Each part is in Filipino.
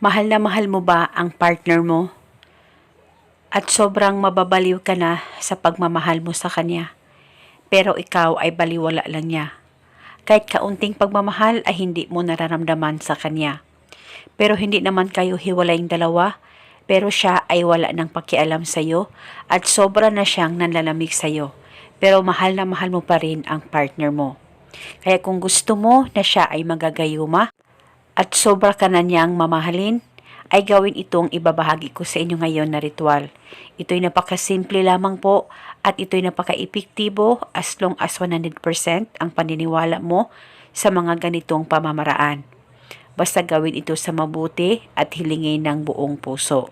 Mahal na mahal mo ba ang partner mo? At sobrang mababaliw ka na sa pagmamahal mo sa kanya. Pero ikaw ay baliwala lang niya. Kahit kaunting pagmamahal ay hindi mo nararamdaman sa kanya. Pero hindi naman kayo hiwalayng dalawa, pero siya ay wala ng pakialam sa'yo at sobra na siyang nanlalamig sa'yo. Pero mahal na mahal mo pa rin ang partner mo. Kaya kung gusto mo na siya ay magagayuma at sobra ka na niyang mamahalin, ay gawin itong ibabahagi ko sa inyo ngayon na ritual. Ito'y napakasimple lamang po at ito'y napaka-epektibo as long as 100% ang paniniwala mo sa mga ganitong pamamaraan. Basta gawin ito sa mabuti at hilingin ng buong puso.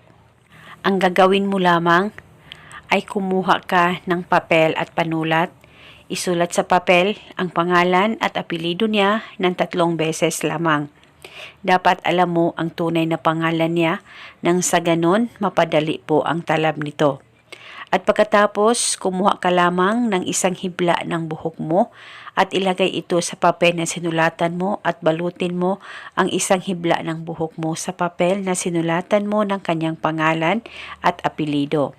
Ang gagawin mo lamang ay kumuha ka ng papel at panulat. Isulat sa papel ang pangalan at apelido niya ng tatlong beses lamang. Dapat alam mo ang tunay na pangalan niya nang sa ganon mapadali po ang talab nito. At pagkatapos, kumuha ka lamang ng isang hibla ng buhok mo at ilagay ito sa papel na sinulatan mo at balutin mo ang isang hibla ng buhok mo sa papel na sinulatan mo ng kanyang pangalan at apelido.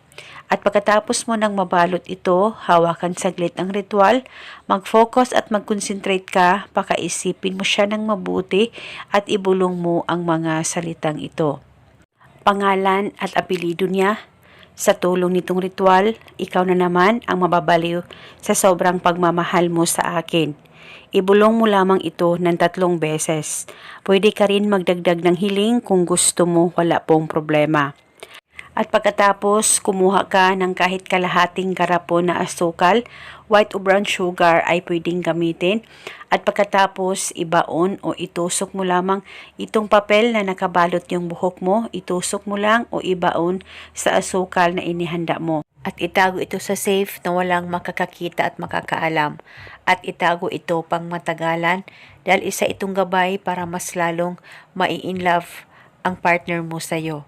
At pagkatapos mo nang mabalot ito, hawakan saglit ang ritual, mag-focus at mag-concentrate ka, pakaisipin mo siya ng mabuti at ibulong mo ang mga salitang ito. Pangalan at apelido niya, sa tulong nitong ritual, ikaw na naman ang mababaliw sa sobrang pagmamahal mo sa akin. Ibulong mo lamang ito ng tatlong beses. Pwede ka rin magdagdag ng hiling kung gusto mo wala pong problema. At pagkatapos, kumuha ka ng kahit kalahating garapon na asukal, white o brown sugar ay pwedeng gamitin. At pagkatapos, ibaon o itusok mo lamang itong papel na nakabalot yung buhok mo, itusok mo lang o ibaon sa asukal na inihanda mo. At itago ito sa safe na walang makakakita at makakaalam. At itago ito pang matagalan dahil isa itong gabay para mas lalong mai-in love ang partner mo sa'yo.